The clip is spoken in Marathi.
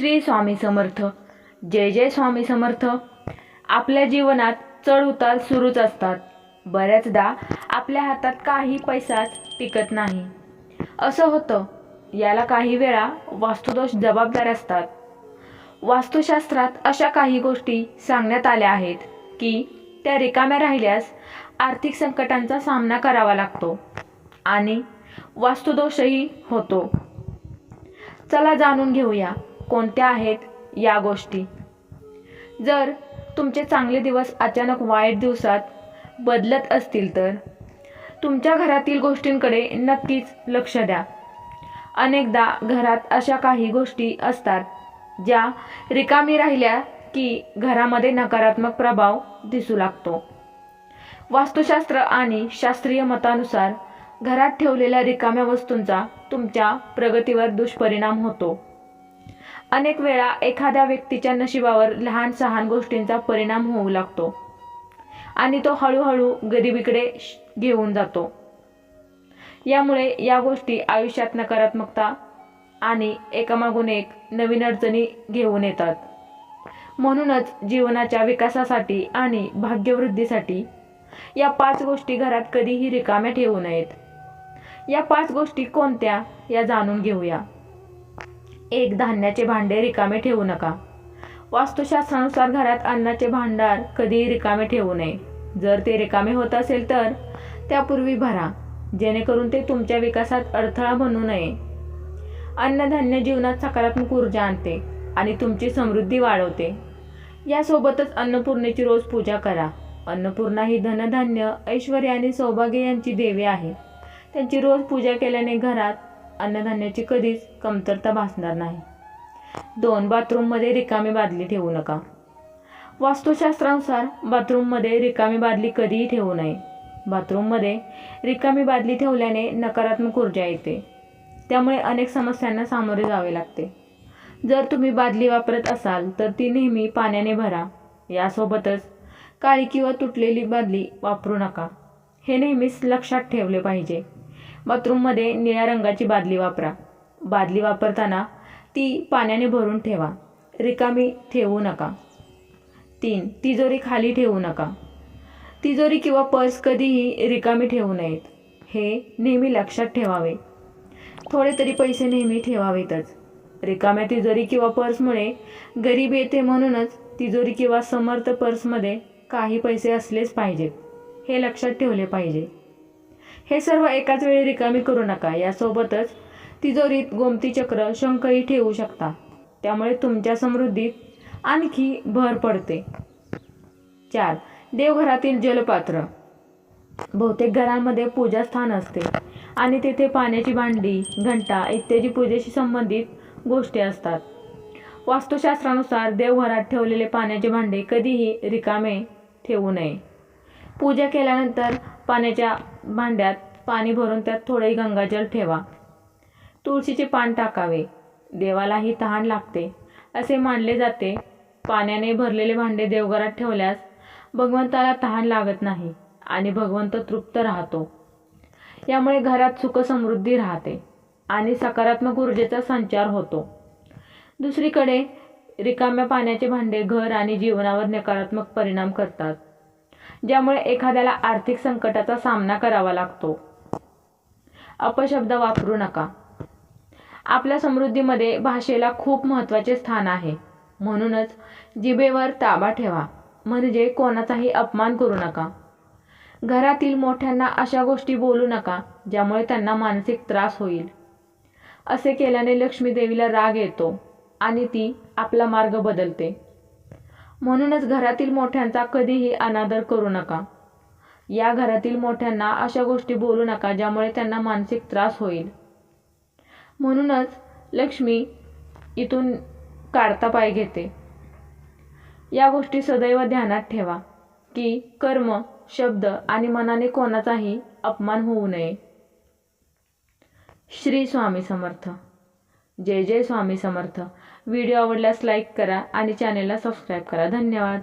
श्री स्वामी समर्थ. जय जय स्वामी समर्थ. आपल्या जीवनात चढ उतार सुरूच असतात. बऱ्याचदा आपल्या हातात काही पैसाच टिकत नाही. असं होतं. याला काही वेळा वास्तुदोष जबाबदार असतात. वास्तुशास्त्रात अशा काही गोष्टी सांगण्यात आल्या आहेत की त्या रिकाम्या राहिल्यास आर्थिक संकटांचा सामना करावा लागतो आणि वास्तुदोषही होतो. चला जाणून घेऊया. कोणत्या आहेत या गोष्टी? जर तुमचे चांगले दिवस अचानक वाईट दिवसात बदलत असतील तर? तुमच्या घरातील गोष्टींकडे नक्कीच लक्ष द्या. अनेकदा घरात अशा काही गोष्टी असतात ज्या रिकामी राहिल्या की घरामध्ये नकारात्मक प्रभाव दिसू लागतो. वास्तुशास्त्र आणि शास्त्रीय मतानुसार घरात ठेवलेल्या रिकाम्या वस्तूंचा तुमच्या प्रगतीवर दुष्परिणाम होतो. अनेक वेळा एखाद्या व्यक्तीच्या नशिबावर लहान सहान गोष्टींचा परिणाम होऊ लागतो. आणि तो हळूहळू गरिबीकडे श- घेऊन जातो. यामुळे या गोष्टी आयुष्यात नकारात्मकता आणि एकामागून एक नवीन अडचणी घेऊन येतात. म्हणूनच जीवनाच्या विकासासाठी आणि भाग्यवृद्धीसाठी या पाच गोष्टी घरात कधीही रिकाम्या ठेवू नयेत. या पाच गोष्टी कोणत्या या जाणून घेऊया. एक धान्याचे भांडे रिकामे ठेवू नका. वास्तुशास्त्रानुसार घरात अन्नाचे भांडार कधीही रिकामे ठेवू नये. जर ते रिकामे होत असेल तर त्यापूर्वी भरा जेणेकरून ते तुमच्या विकासात अडथळा बनू नये. अन्नधान्य जीवनात सकारात्मक ऊर्जा आणते आणि तुमची समृद्धी वाढवते. यासोबतच अन्नपूर्णेची रोज पूजा करा. अन्नपूर्णा ही धनधान्य ऐश्वर्य आणि सौभाग्य यांची देवी आहे. त्यांची रोज पूजा केल्याने घरात अन्नधान्याची कधीच कमतरता भासणार नाही. दोन बाथरूममध्ये रिकामी बादली ठेवू नका. वास्तुशास्त्रानुसार बाथरूममध्ये रिकामी बादली कधीही ठेवू नये. बाथरूममध्ये रिकामी बादली ठेवल्याने नकारात्मक ऊर्जा येते. त्यामुळे अनेक समस्यांना सामोरे जावे लागते. जर तुम्ही बादली वापरत असाल तर ती नेहमी पाण्याने भरा. यासोबतच काळी किंवा तुटलेली बादली वापरू नका. हे नेहमीच लक्षात ठेवले पाहिजे. बाथरूममध्ये निळ्या रंगाची बादली वापरा. बादली वापरताना ती पाण्याने भरून ठेवा. रिकामी ठेवू नका. तीन तिजोरी खाली ठेवू नका. तिजोरी किंवा पर्स कधीही रिकामी ठेवू नयेत. हे नेहमी लक्षात ठेवावे. थोडे तरी पैसे नेहमी ठेवावेतच. रिकाम्या तिजोरी किंवा पर्समुळे गरीब येते म्हणूनच तिजोरी किंवा समर्थ पर्समध्ये काही पैसे असलेच पाहिजेत. हे लक्षात ठेवले पाहिजे. हे सर्व एकाच वेळी रिकामी करू नका. यासोबतच तिजोरीत गोमती चक्र शंखही ठेवू शकता. त्यामुळे तुमच्या समृद्धीत आणखी भर पडते. चार. देवघरातील जलपात्र. बहुतेक घरांमध्ये पूजास्थान असते आणि तेथे पाण्याची भांडी घंटा इत्यादी पूजेशी संबंधित गोष्टी असतात. वास्तुशास्त्रानुसार देवघरात ठेवलेले पाण्याचे भांडे कधीही रिकामे ठेवू नये. पूजा केल्यानंतर पाण्याच्या भांड्यात पाणी भरून त्यात थोडे गंगाजल ठेवा. तुळशीचे पान टाकावे. देवालाही तहान लागते. असे मानले जाते. पाण्याने भरलेले भांडे देवघरात ठेवल्यास भगवंताला तहान लागत नाही आणि भगवंत तृप्त राहतो. यामुळे घरात सुखसमृद्धी राहते आणि सकारात्मक ऊर्जेचा संचार होतो. दुसरीकडे रिकाम्या पाण्याचे भांडे घर आणि जीवनावर नकारात्मक परिणाम करतात. ज्यामुळे एखाद्याला आर्थिक संकटाचा सामना करावा लागतो. अपशब्द वापरू नका. आपल्या समृद्धीमध्ये भाषेला खूप महत्त्वाचे स्थान आहे. म्हणूनच जिभेवर ताबा ठेवा. म्हणजे कोणाचाही अपमान करू नका. घरातील मोठ्यांना अशा गोष्टी बोलू नका ज्यामुळे त्यांना मानसिक त्रास होईल. असे केल्याने लक्ष्मी देवीला राग येतो आणि ती आपला मार्ग बदलते. म्हणूनच घरातील मोठ्यांचा कधीही अनादर करू नका. या घरातील मोठ्यांना अशा गोष्टी बोलू नका ज्यामुळे त्यांना मानसिक त्रास होईल. म्हणूनच लक्ष्मी इथून काढता पाय घेते. या गोष्टी सदैव ध्यानात ठेवा की कर्म शब्द आणि मनाने कोणाचाही अपमान होऊ नये. श्री स्वामी समर्थ. जय जय स्वामी समर्थ. व्हिडिओ आवडल्यास लाईक करा आणि चॅनेलला सबस्क्राईब करा. धन्यवाद.